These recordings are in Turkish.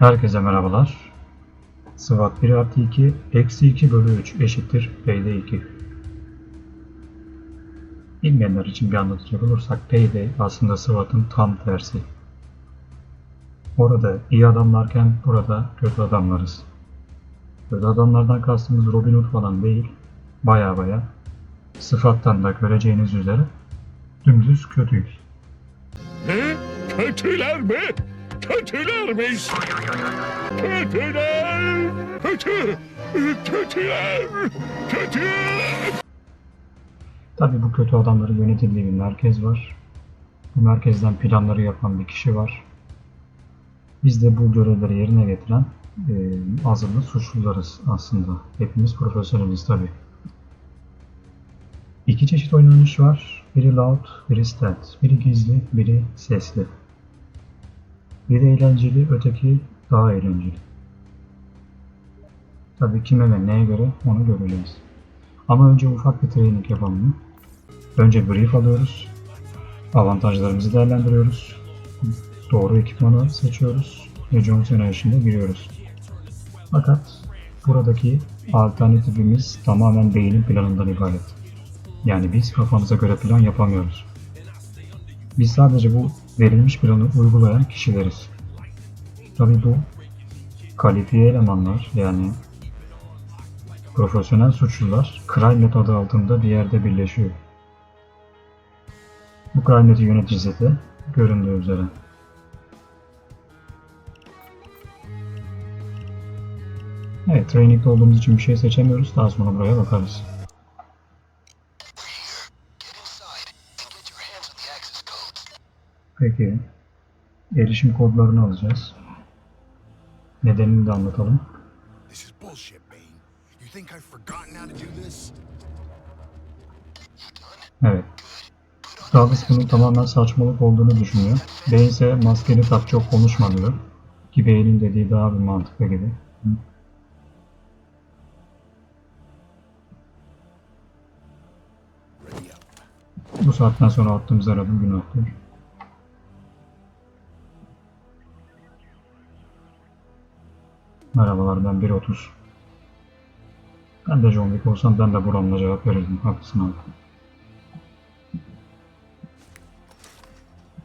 Herkese merhabalar. SWAT 1 artı 2 eksi 2 bölü 3 eşittir Payday 2. Bilmeyenler için bir anlatacak olursak Payday aslında SWAT'ın tam tersi. Orada iyi adamlarken burada kötü adamlarız. Kötü adamlardan kastımız Robin Hood falan değil. Baya baya sıfattan da göreceğiniz üzere dümdüz kötüyüz. Ne? Kötüler mi? Kötülermiş. Kötüler. Kötü. Kötüler. Kötü. Tabi bu kötü adamların yönetildiği bir merkez var. Bu merkezden planları yapan bir kişi var. Biz de bu görevleri yerine getiren e, azılı suçlularız aslında. Hepimiz profesyoneliz tabi. İki çeşit oynanış var. Biri loud, biri stealth. Biri gizli, biri sesli. Biri eğlenceli, öteki daha eğlenceli. Tabii kime ve neye göre onu göreceğiz. Ama önce ufak bir training yapalım. Önce brief alıyoruz. Avantajlarımızı değerlendiriyoruz. Doğru ekipmanı seçiyoruz. Ve Johnson Generation'da giriyoruz. Fakat buradaki alternatifimiz tamamen beynin planından ibaret. Yani biz kafamıza göre plan yapamıyoruz. Biz sadece bu verilmiş planı uygulayan kişileriz. Tabi bu kalifiye elemanlar yani profesyonel suçlular CryNet adı altında bir yerde birleşiyor. Bu CryNet'i yöneticisi de göründüğü üzere. Evet, training'de olduğumuz için bir şey seçemiyoruz. Daha sonra buraya bakarız. Peki, erişim kodlarını alacağız. Nedenini de anlatalım. This is bullshit, Bane. You think I've forgotten how to do this? Evet. Travis bunun tamamen saçmalık olduğunu düşünüyor. Bane ise maskeni tak çok konuşma diyor. Ki Bane'in dediği daha bir mantıklı gibi. Bu saatten sonra attığımız aradım günahtır. Merhabalar ben 1.30. Ben de John Wick olsam ben de buramla cevap verirdim. Haklısın abi.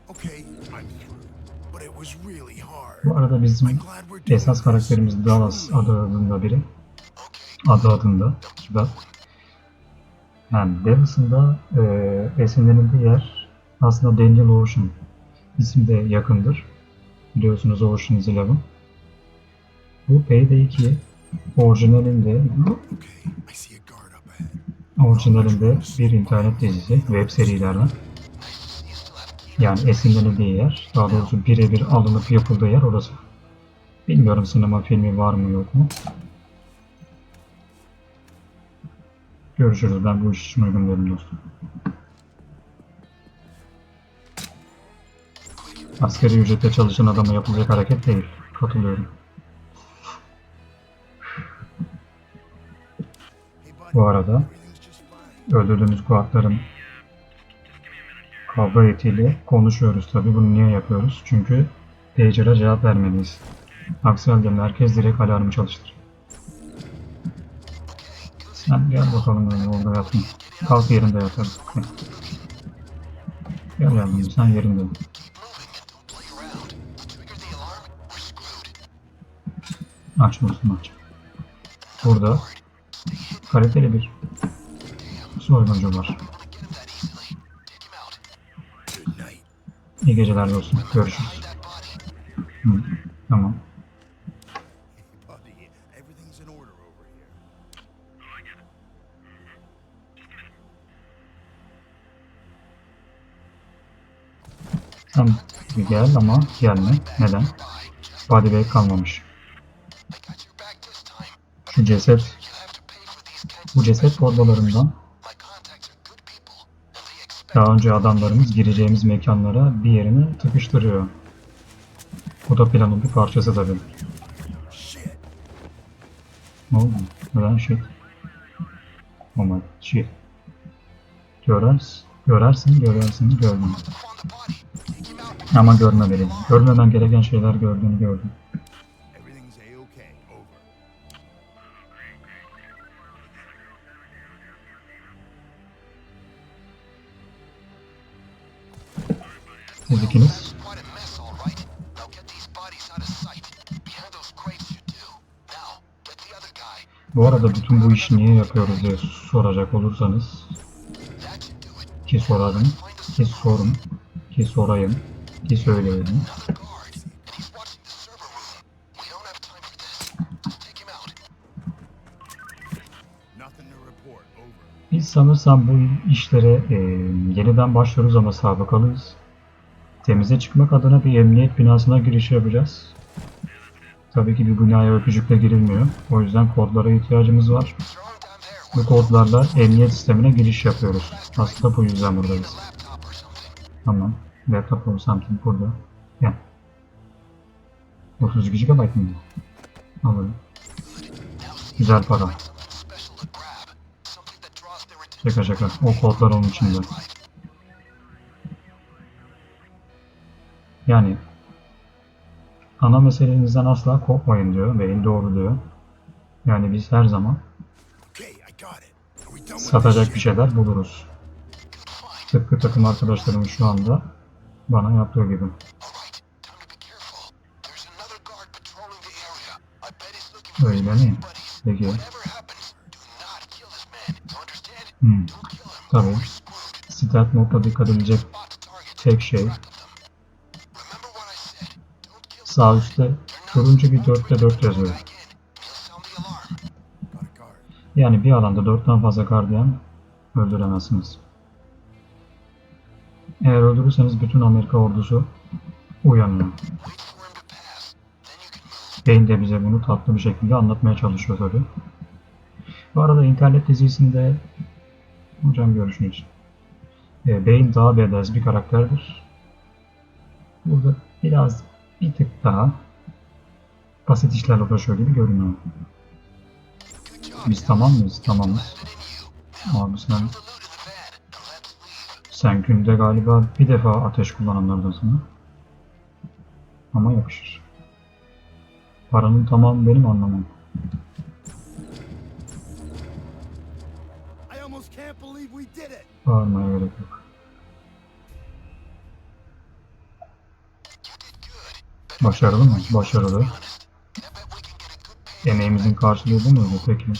Okay, I'm through. But it was really hard. Bu arada bizim esas karakterimiz Dallas adı adında biri. Adı adında. Da. Yani Dallas'ın da e, esinlenildiği yer aslında Daniel Ocean isim de yakındır. Biliyorsunuz Ocean's Eleven. Bu Payday 2 orijinalinde orijinalinde bir internet dizisi web serilerden. Yani esinlenildiği yer, daha doğrusu birebir alınıp yapıldığı yer orası. Bilmiyorum sinema filmi var mı yok mu. Görüşürüz. Ben bu iş için uygun değilim dostum. Askeri ücretle çalışan adama yapılacak hareket değil. Katılıyorum. Bu arada öldürdüğümüz kuatların kavga etiyle konuşuyoruz tabi. Bunu niye yapıyoruz? Çünkü pager'a cevap vermeliyiz. Aksi halde merkez direkt alarmı çalıştırır. Sen gel bakalım öyle orada yatma. Kalk yerinde yatarız. Gel. Yavrum sen yerinde. Aç dostum aç. Burada kaliteli bir soyguncu var. İyi geceler dostum. Görüşürüz. Hı, tamam. Sen gel ama gelme. Neden? Body bag kalmamış. Şu ceset bu ceset torbalarından daha önce adamlarımız gireceğimiz mekanlara bir yerine tıkıştırıyor. Bu da planın bir parçası tabii. Ne oldu? Neden shit? Oh my shit. Görers, görersin, görersin, gördüm. Ama görmemeli. Görmemen gereken şeyler gördüğünü gördüm. Guy. Bu arada bütün bu işi niye yapıyoruz diye soracak olursanız ki sorarım, ki sorun, ki sorayım, ki. Over. Biz sanırsam bu işlere e, yeniden başlıyoruz ama sabıkalıyız. Temize çıkmak adına bir emniyet binasına giriş yapacağız. Tabii ki bir binaya öpücükle girilmiyor. O yüzden kodlara ihtiyacımız var. Bu kodlarla emniyet sistemine giriş yapıyoruz. Aslında bu yüzden buradayız. Tamam. Laptop or something burada. Gel. 32 GB mı? Alalım. Güzel para. Şaka şaka. O kodlar onun içinde. Yani ana meselenizden asla kopmayın diyor. Beyin doğru diyor. Yani biz her zaman satacak bir şeyler buluruz. Tıpkı takım arkadaşlarım şu anda bana yaptığı gibi. Öyle mi? Peki. Hmm. Tabii. Stealth modda dikkat edilecek tek şey sağ üstte turuncu bir 4'te 4 yazıyor. Yani bir alanda 4'ten fazla gardiyan öldüremezsiniz. Eğer öldürürseniz bütün Amerika ordusu uyanıyor. Bane de bize bunu tatlı bir şekilde anlatmaya çalışıyor tabii. Bu arada internet dizisinde hocam görüşürüz. E, Bane daha badass bir karakterdir. Burada biraz bir tık daha basit işlerle uğraşıyor gibi görünüyor. Biz tamam mıyız? Tamamız. Abi sen, sen günde galiba bir defa ateş kullananlardansın. Ama yakışır. Paranın tamamı benim anlamam. Bağırmaya gerek yok. Başarılı mı? Başarılı. Emeğimizin karşılığı bu peki? You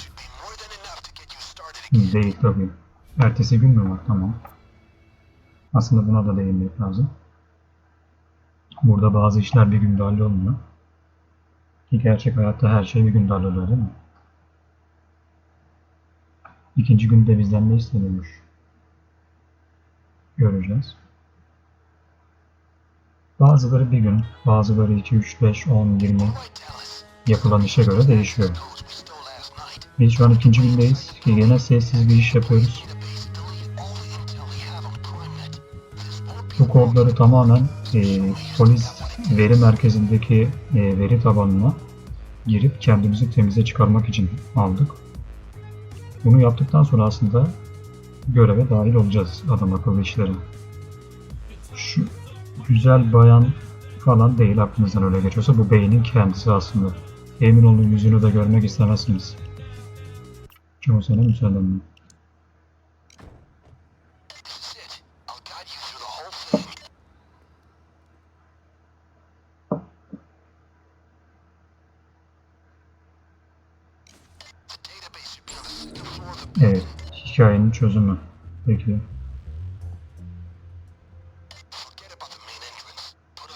started again. Değil tabii. Ertesi gün mü var? Tamam. Aslında buna da değinmek lazım. Burada bazı işler bir günde hallolmuyor. Ki gerçek hayatta her şey bir günde halloluyor değil mi? İkinci günde bizden ne isteniyormuş? Göreceğiz. Bazıları bir gün, bazıları 2, 3, 5, 10, 20 Right, Dallas. yapılan işe göre değişiyor. Biz şu an ikinci gündeyiz ki gene sessiz bir iş yapıyoruz. Bu kodları tamamen e, polis veri merkezindeki e, veri tabanına girip kendimizi temize çıkarmak için aldık. Bunu yaptıktan sonra aslında göreve dahil olacağız adam akıllı işlere. Güzel bayan falan değil aklınızdan öyle geçiyorsa bu beynin kendisi aslında. Emin olun yüzünü de görmek istemezsiniz. Çoğu sana müsaadenle. This is it. I'll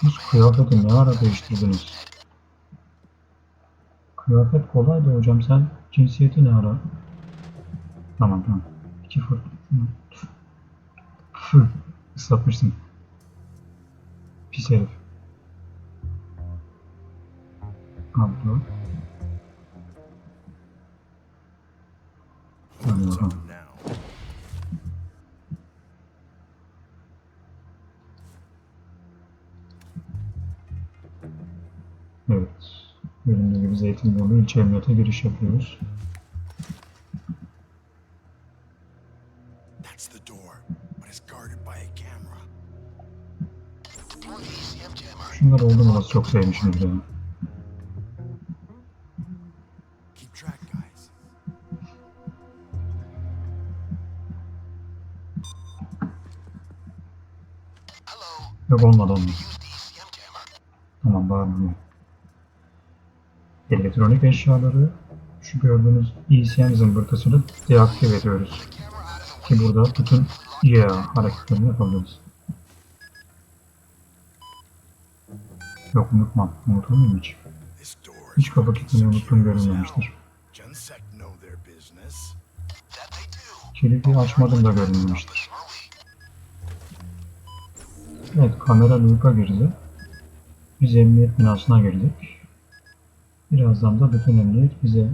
Siz kıyafeti ne ara değiştirdiniz? Kıyafet kolay hocam sen cinsiyeti ne ara? Tamam tamam. İki fır. Fı. Islatmışsın. Pis herif. Abla. Hadi. Camera. Deploy the ECM jammer. Şunlar oldu mu nasıl çok guys. Hello. Yok olmadı jammer. Tamam bağırmıyor. Elektronik eşyaları şu gördüğünüz ECM zımbırtısını deaktif ediyoruz. Ki burada bütün yeah hareketlerini yapabiliriz. Yok unutmam. Unutur muyum hiç? Hiç kapı kilitlemeyi unuttum görünmemiştir. Kilidi açmadım da görünmemiştir. Evet kamera loop'a girdi. Biz emniyet binasına girdik. Birazdan da bütün emniyet bize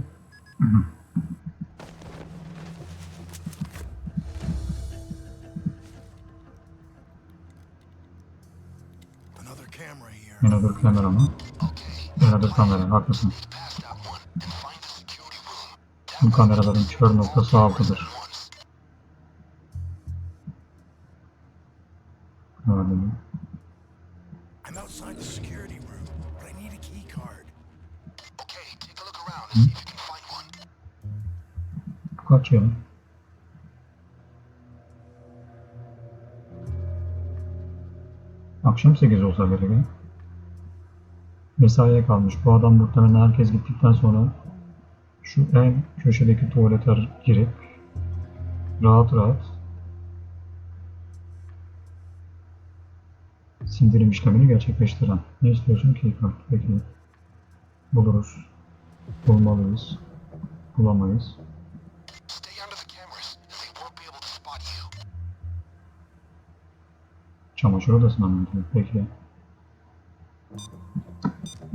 Another camera mı? Another kamera haklısın. Bu kameraların kör noktası altıdır. Akşam 8 olsa gerek. Mesaiye kalmış. Bu adam muhtemelen herkes gittikten sonra şu en köşedeki tuvalete girip rahat rahat sindirim işlemini gerçekleştiren. Ne istiyorsun ki? Peki. Buluruz. Bulmalıyız. Bulamayız. Çamaşır odasına mı gidiyor? Peki.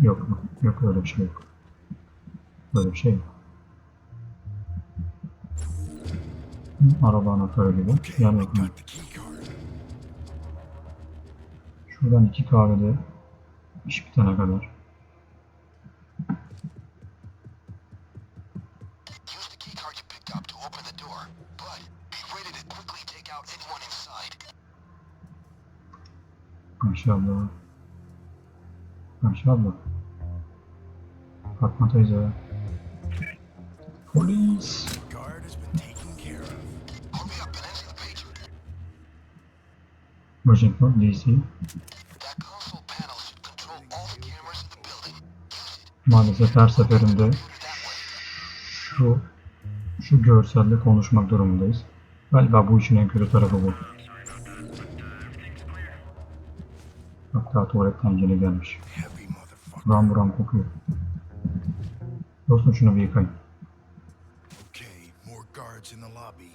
Yok mu? Yok öyle bir şey yok. Böyle bir şey yok. Araba anahtarı gibi. Yan key card. Şuradan iki kahvede iş bitene kadar. Maşallah. Maşallah. Fatma teyze. Polis. Washington DC. Maalesef her seferinde şu şu görselle konuşmak durumundayız. Galiba bu işin en kötü tarafı bu. Hatta tuvaletten yeni gelmiş. Buram buram kokuyor. Dostum şunu bir yıkayın. Okay, more guards in the lobby.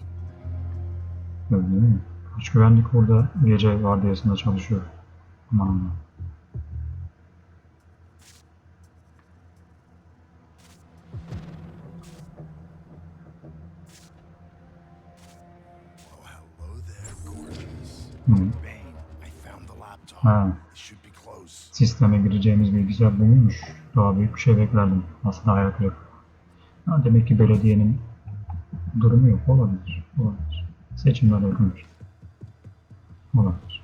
Gördün mü? İç güvenlik burada gece vardiyasında çalışıyor. Aman aman. Ha, sisteme gireceğimiz bilgisayar buymuş. Daha büyük bir şey beklerdim. Aslında hayal kırıklığı. Ha, demek ki belediyenin durumu yok. Olabilir. Olabilir. Seçimler yakındır. Olabilir.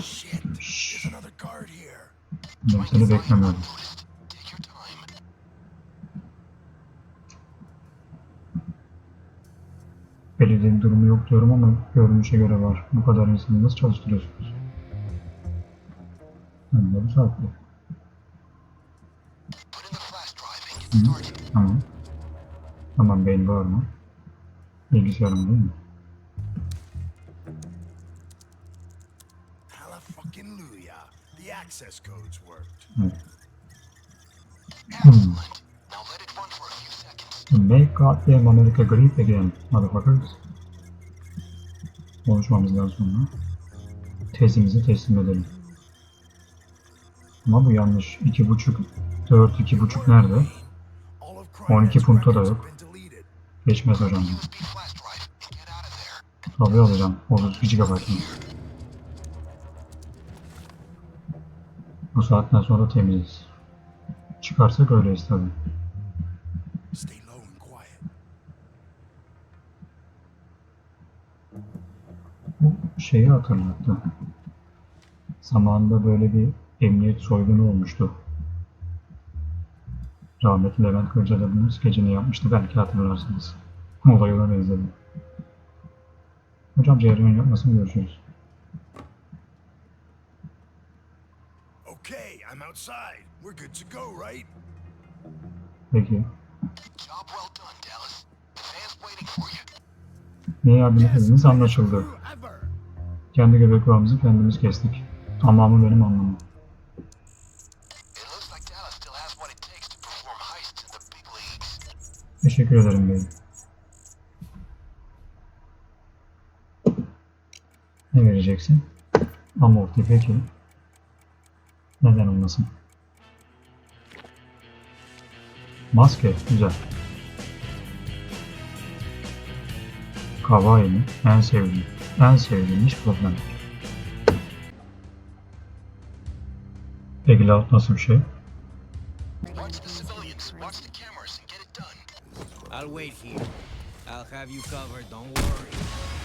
Shit, there's another guard here. Ben seni beklemiyordum. Belediyenin durumu yok diyorum ama görünüşe göre var. Bu kadar insanı nasıl çalıştırıyorsunuz? Hem de bu saatte. Started. Tamam. Tamam beyin var mı? Bilgisayarım değil mi? Hallelujah. The access codes worked. Evet. Excellent. Make goddamn America great again, motherfuckers. Konuşmamızdan sonra tezimizi teslim edelim. Ama bu yanlış. 2.5 4 2.5 nerede? All of 12 Cryonet's punta da yok. Geçmez hocam. Tabii alacağım. 32 GB. Bu saatten sonra temiziz. Çıkarsak öyleyiz tabii. Bu şeyi hatırlattı. Zamanında böyle bir emniyet soygunu olmuştu. Rahmetli Levent Kırca'da bunu skecini yapmıştı belki hatırlarsınız. Olay ona benzedi. Hocam cereyan yapmasını görüşürüz. Okay, I'm outside. We're good to go, right? Peki. Neye yardım etmediğiniz anlaşıldı. Kendi göbek bağımızı kendimiz kestik. Tamamı benim anlamım. Teşekkür ederim beyim. Ne vereceksin? Amorti peki. Neden olmasın? Maske güzel. Kawaii mi? En sevdiğim. En sevdiğim iş problem. Peki laut nasıl bir şey? Watch the civilians, watch the cameras, and get it done. I'll wait here. I'll have you covered, don't worry.